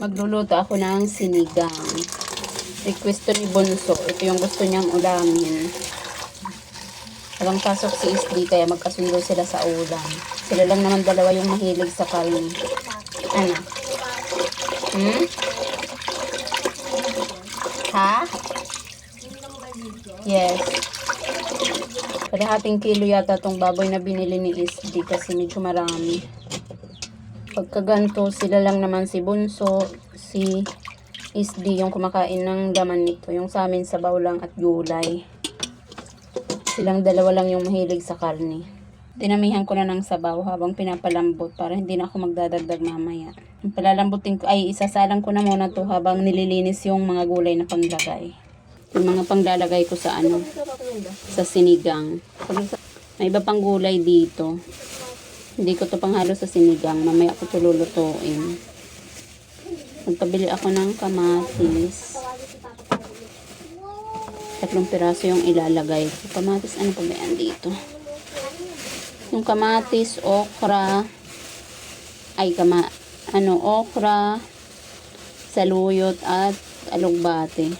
Magluluto ako ng sinigang. Request to ni Bonso. Ito yung gusto niyang ulamin. Walang pasok si SD kaya magkasundo sila sa ulam. Sila lang naman dalawa yung mahilig sa kanin. Ano? Hmm? Ha? Yes. Kalahating kilo yata tong baboy na binili ni SD kasi medyo marami. Pagkaganto, sila lang naman si Bunso, si SD yung kumakain ng laman nito. Yung sa amin, sabaw lang at gulay. Silang dalawa lang yung mahilig sa karne. Dinamihan ko na ng sabaw habang pinapalambot para hindi na ako magdadagdag mamaya. Palalambutin ko, ay isasalang ko na muna to habang nililinis yung mga gulay na panglagay. Yung mga panglalagay ko sa ano, sa sinigang. May iba pang gulay dito. Hindi ko to panghalo sa sinigang. Mamaya ko to lulutuin. Magpabili ako ng kamatis. Tatlong piraso yung ilalagay. Kamatis, ano pa ba yan dito? Yung kamatis, okra, ay kama, ano, okra, saluyot, at alugbate.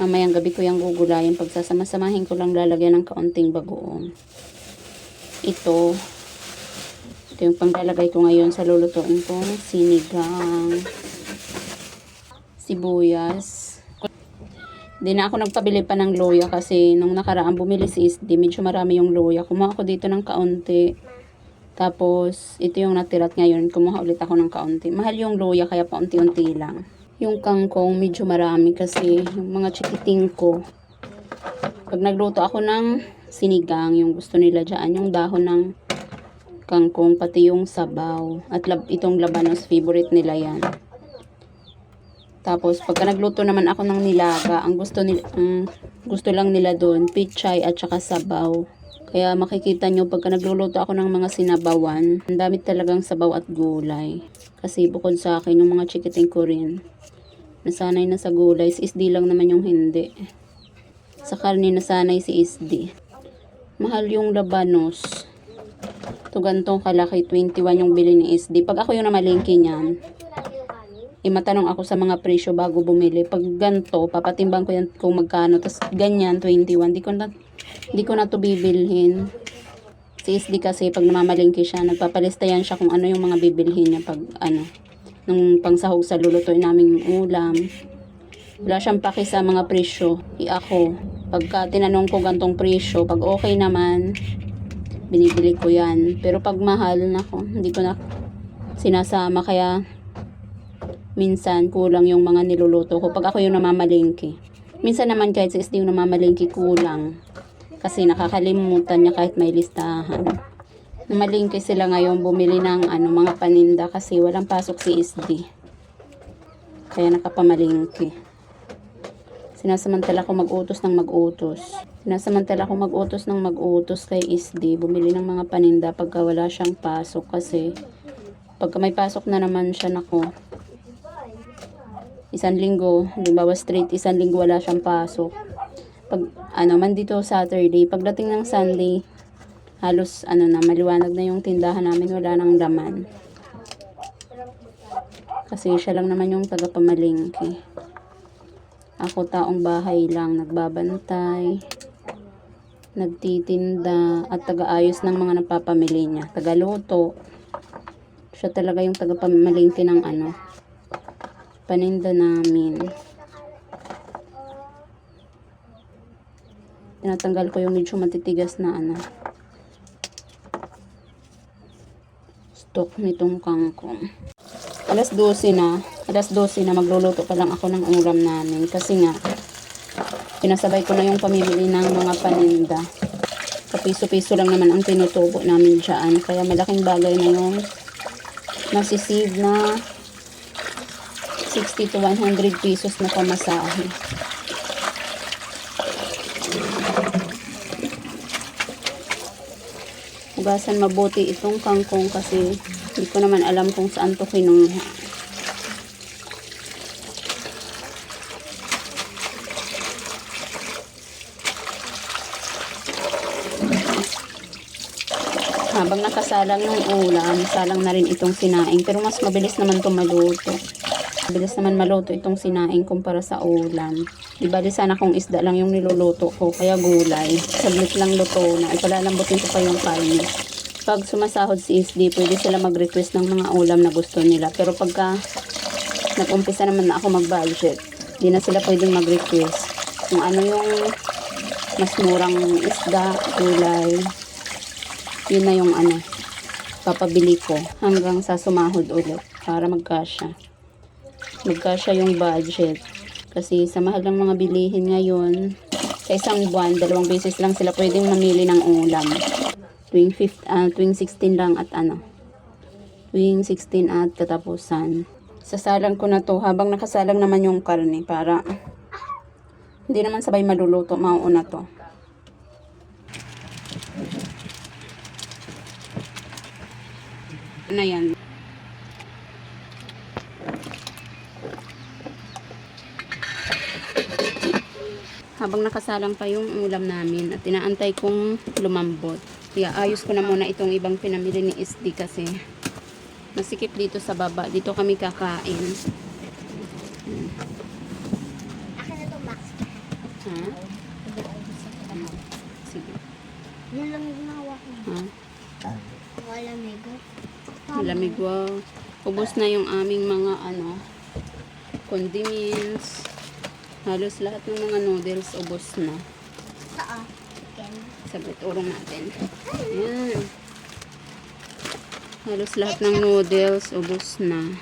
Mamayang gabi ko yung gugulayin. Pagsasama-samahin ko lang lalagyan ng kaunting bagoong. Ito, ito yung panglalagay ko ngayon sa lulutuin kong sinigang. Sibuyas. Hindi na ako nagpabili pa ng loya kasi nung nakaraan bumili si SD, medyo marami yung loya. Kumuha ako dito ng kaunti. Tapos, ito yung natirat ngayon. Kumuha ulit ako ng kaunti. Mahal yung loya kaya paunti-unti lang. Yung kangkong medyo marami kasi yung mga chikiting ko. Pag nagluto ako ng sinigang, yung gusto nila dyan, yung dahon ng kangkong, pati yung sabaw. At lab, itong labanos, favorite nila yan. Tapos, pagka nagluto naman ako ng nilaga, ang gusto, nila, ang gusto lang nila doon, pichay at saka sabaw. Kaya makikita nyo, pagka nagluluto ako ng mga sinabawan, ang dami talagang sabaw at gulay. Kasi bukod sa akin, yung mga chikiting ko rin, nasanay na sa gulay. Si SD lang naman yung hindi. Sa karne, nasanay si SD. Mahal yung labanos. Ito gantong kalaki, 21 yung bili ni SD. Pag ako yung namalingki niyan, eh, matanong ako sa mga presyo bago bumili. Pag ganto, papatimbang ko yan kung magkano. Tapos ganyan, 21. Di ko na, di ko na to bibilhin. Si SD kasi, pag namamalingki siya, nagpapalista yan siya kung ano yung mga bibilhin niya pag ano, nung pangsahog sa lulutuin namin yung ulam. Wala siyang paki sa mga presyo. I ako, pagka tinanong ko gantong presyo, pag okay naman, binibili ko yan. Pero pag mahal, nako, hindi ko na sinasama. Kaya, minsan kulang yung mga niluluto ko pag ako yung namamalingki. Minsan naman kahit si SD yung namamalingki kulang. Kasi nakakalimutan niya kahit may listahan. Namalingki sila ngayon bumili ng ano, mga paninda kasi walang pasok si SD. Kaya nakapamalingki. Sinasamantala ko mag-utos ng mag-utos. Sinasamantala ko mag-utos ng mag-utos kay SD. Bumili ng mga paninda pagka wala siyang pasok kasi pagka may pasok na naman siya nako isang linggo, halimbawa straight, isang linggo wala siyang pasok. Pag, ano, man dito Saturday, pagdating ng Sunday, halos, ano na, maliwanag na yung tindahan namin, wala nang laman. Kasi siya lang naman yung tagapamalingki. Ako taong bahay lang, nagbabantay, nagtitinda, at tagaayos ng mga napapamili niya. Tagaluto. Siya talaga yung tagapamalingki ng ano, paninda namin. Tinatanggal ko yung medyo matitigas na ano. Stock nitong kangkong. Alas 12 na. Alas 12 na magluluto pa lang ako ng ulam namin. Kasi nga, pinasabay ko na yung pamimili ng mga paninda. Kapiso-piso lang naman ang tinutubo namin dyan. Kaya malaking bagay na yung nasisave na 60 to 100 pesos na pamasahe. Hugasan mabuti itong kangkong kasi hindi ko naman alam kung saan to kinuha. Habang nakasalang ng ulam, salang na rin itong sinaing. Pero mas mabilis naman itong maluto. Bilis naman maluto itong sinaing kumpara sa ulam. Di bali sana kung isda lang yung niluluto ko, kaya gulay. Saglit lang luto na, ipalalambutin ko pa yung karne. Pag sumasahod si SD, pwede sila mag-request ng mga ulam na gusto nila. Pero pagka nag-umpisa naman na ako mag-budget, di na sila pwedeng mag-request. Kung ano yung mas murang isda, gulay, yun na yung ano, papabili ko hanggang sa sumahod ulit para magkasya. Magkasya yung budget. Kasi sa mahal ng mga bilihin ngayon, sa isang buwan, dalawang beses lang sila pwedeng mamili ng ulam. Tuwing, 5, ah, tuwing 16 lang at ano, tuwing 16 at katapusan. Sasalang ko na to habang nakasalang naman yung karne para hindi naman sabay maluluto, mauuna to. Na yan. Habang nakasalang pa yung ulam namin at inaantay kong lumambot. Kaya ayos ko na muna itong ibang pinamili ni SD kasi masikip dito sa baba. Dito kami kakain. Akin na to, Max. Ha? Sige. Yun lang nahawa ko. Ha? Wala mego. Malamig wow. Ubos na yung aming mga ano, condiments. Halos lahat ng mga noodles ubos na. Saan? Chicken. Sabit urong natin. Ayan. Halos lahat ng noodles ubos na. Ah.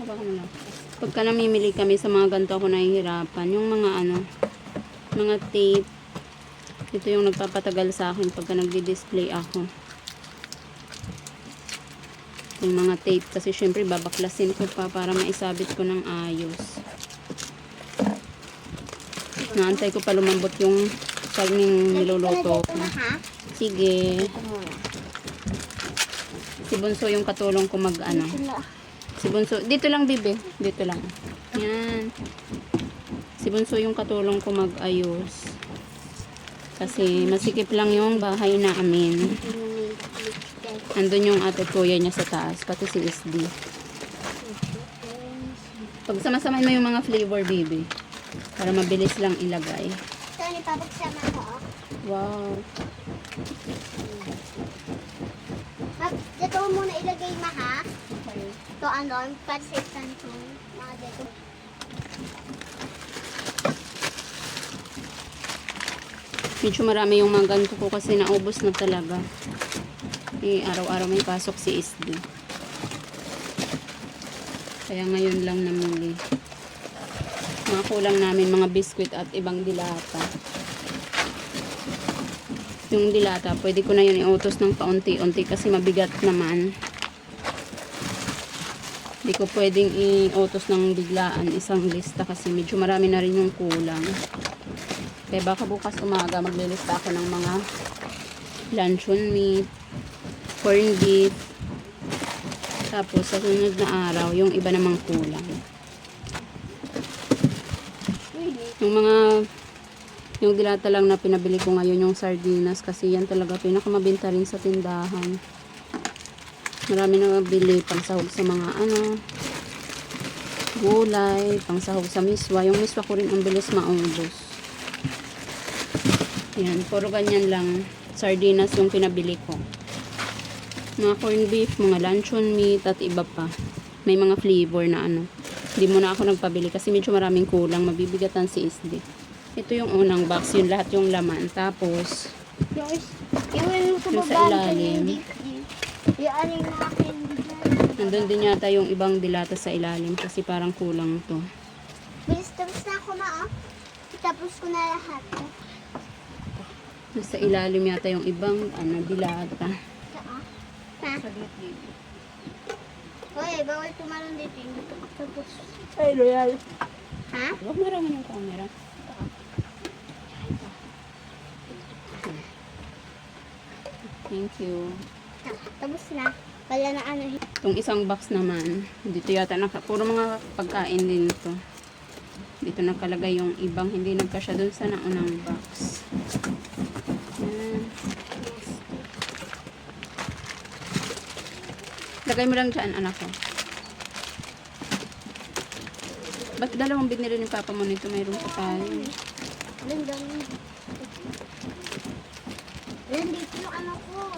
Hawakan mo lang. Pagka namimili kami sa mga ganito ako nahihirapan. Yung mga ano, mga tape. Ito yung nagpapatagal sa akin pagka nagdi-display ako. Yung mga tape. Kasi syempre babaklasin ko pa para maisabit ko ng ayos. Naantay ko pa lumambot yung karning niluluto? Sige. Si Bunso yung katulong ko mag ano. Si Bunso, dito lang bibe, dito lang. Yan. Si Bunso yung katulong ko mag-ayos. Kasi masikip lang yung bahay namin. Andun yung ate kuya niya sa taas, pati si SD. Pag sama-samain mo yung mga flavor, baby. Para mabilis lang ilagay. Ito, ipapagsama ko ah. Wow. Mag, dito muna ilagay ma ha? Ito ano, pansitan ko. Mga dito. Medyo marami yung mga ganito ko kasi naubos na talaga. Eh, araw-araw may pasok si SD. Kaya ngayon lang namili. Mga kulang namin mga biskwit at ibang dilata. Yung dilata, pwede ko na yun iutos ng paunti-unti kasi mabigat naman. Hindi ko pwedeng iutos ng biglaan isang lista kasi medyo marami na rin yung kulang. Kaya baka bukas umaga maglilista ako ng mga luncheon meat, corned beef, tapos sa sunod na araw, yung iba namang kulang. Yung mga yung dilata lang na pinabili ko ngayon yung sardinas kasi yan talaga pinakamabenta rin sa tindahan. Marami na mabili pang sahog sa mga ano gulay, pang sahog sa miswa. Yung miswa ko rin ang bilis maubos. Yan, puro ganyan lang. Sardinas yung pinabili ko. Mga corned beef, mga luncheon meat, at iba pa. May mga flavor na ano. Hindi mo na ako nagpabili kasi medyo maraming kulang. Mabibigatan si SD. Ito yung unang box, yun lahat yung laman. Tapos, Yung, sa ilalim. Nandun din yata yung ibang dilata sa ilalim kasi parang kulang to. Bilis tapos na ako ma ah. Tapos ko na lahat. Sa ilalim yata yung ibang ano, dilata. Saan? Ha? Hoy, bawal tumalon dito. Tapos. Ay, Royal. Ha? Huwag mo raman yung camera. Thank you. Tapos na. Wala na ano. Itong isang box naman, dito yata naka, puro mga pagkain din ito. Dito nakalagay yung ibang hindi nagkasya dun sa naunang box. Yan. Lagay mo lang dyan, anak ko. Ba't dalawang binili ni Papa mo nito? Mayroon pa tayo. Alin doon? Alin dito yung ano ko.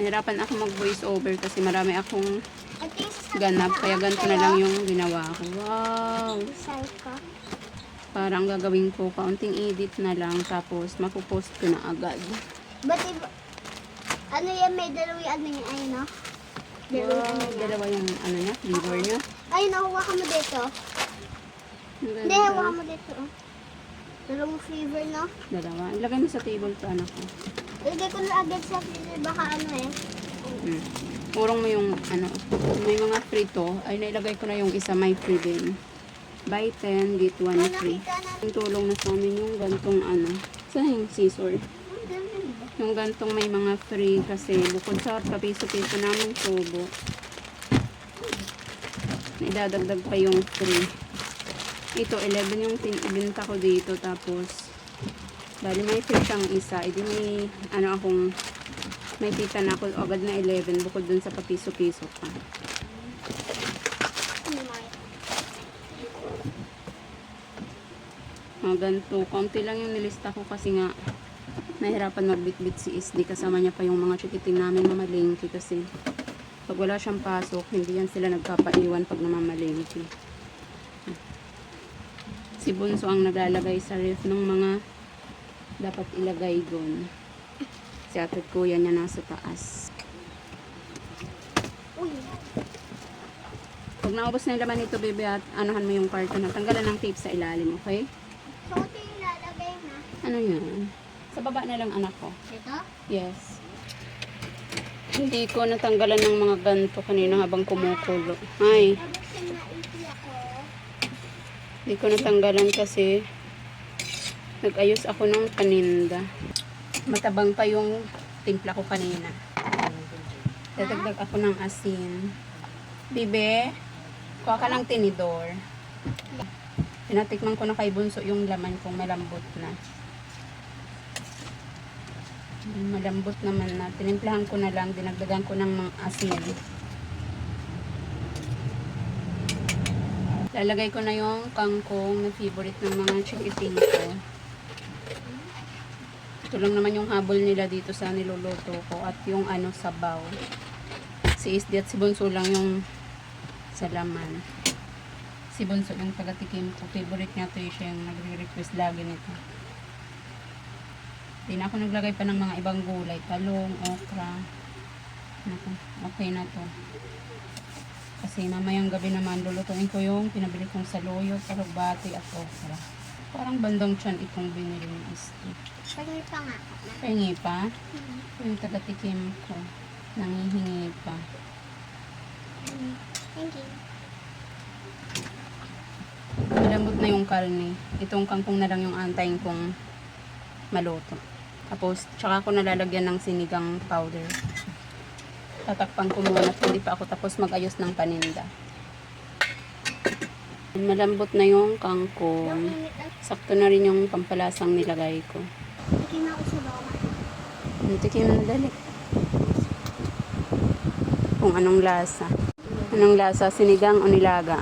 Nahirapan ako mag-voice over kasi marami akong ganap. Kaya ganito na lang yung ginawa ko. Wow! Parang gagawin ko, kaunting edit na lang. Tapos, mapupost ko na agad. Ba't iba? Ano yan? May dalawang ano niya. Ayun no? Dalawang Wow! ano niya. Dalawa yung ano niya, flavor niya. Ayun, nakuha ka mo dito. Ang ganda. Hindi, hawa mo dito. oh. Dalawang flavor, no? Dalawa. Ilagay mo sa table to, anak ko. Ilagay ko na agad sa freezer. Baka ano eh. Mm. Urong mo yung ano, may mga free to. Ay, nailagay ko na yung isa, may free din. Buy 10, get 1 May free. nakita na. Yung tulong na sa amin yung gantong ano. Sa yung scissor. Yung gantong may mga free kasi bukod sa kapiso-piso namin tubo. Idadagdag pa yung free. Ito, 11 yung ibinta ko dito. Tapos, bali may free siyang isa. Edi may, ano akong, may kita na ako agad na 11 bukod dun sa papiso-piso pa. Mga ganito. Konti lang yung nilista ko kasi nga nahirapan magbitbit si SD. Kasama niya pa yung mga chikiting namin mamalingki kasi pag wala siyang pasok, hindi yan sila nagpapaiwan pag namamalingki. Si Bunso ang naglalagay sa ref ng mga dapat ilagay doon. Si ate at kuya niya nasa taas. Pag naubos na yung laman nito, bebe, at anuhan mo yung carton. Tanggalan ng tape sa ilalim, okay? So, ito yung lalagay na. Ano yan? Sa baba na lang anak ko. Ito? Yes. Hindi ko natanggalan ng mga ganto kanina habang kumukulo. Ay, hindi ko natanggalan kasi nag-ayos ako ng paninda. Matabang pa yung timpla ko kanina. Dadagdag ako ng asin. Bibe, kuha ka ng tinidor. Tinatikman ko na kay Bunso yung laman kung malambot na. Malambot naman na. Tinimplahan ko na lang, dinagdagan ko ng mga asin. Lalagay ko na yung kangkong na favorite ng mga chikiting ko. Ito lang naman yung habol nila dito sa niluluto ko at yung ano sabaw. Si Isdi at si Bunso lang yung sa laman. Si Bunso yung taga-tikim ko. Favorite niya to eh, siya yung nagre-request lagi nito. Hindi na ako naglagay pa ng mga ibang gulay. Talong, okra. Naku, okay na to. Kasi mamayang gabi naman, lulutuin ko yung pinabili kong saluyot, alugbati at okra. Parang bandang tiyan itong binili ni Isti. Pagay pa nga. Pahingi pa? Hmm. Yung taga-tikim ko. Nangihingi pa. Hmm. Thank you. Malambot na yung karne. Itong kangkong na lang yung antayin kong maluto. Tapos, tsaka ako nalalagyan ng sinigang powder. Tatakpan ko muna at hindi pa ako tapos mag-ayos ng paninda. Malambot na yung kangkong. Sakto na rin yung pampalasang nilagay ko. tikim ako sa bawah. Tikim na dali. Kung anong lasa. Anong lasa? Sinigang o nilaga?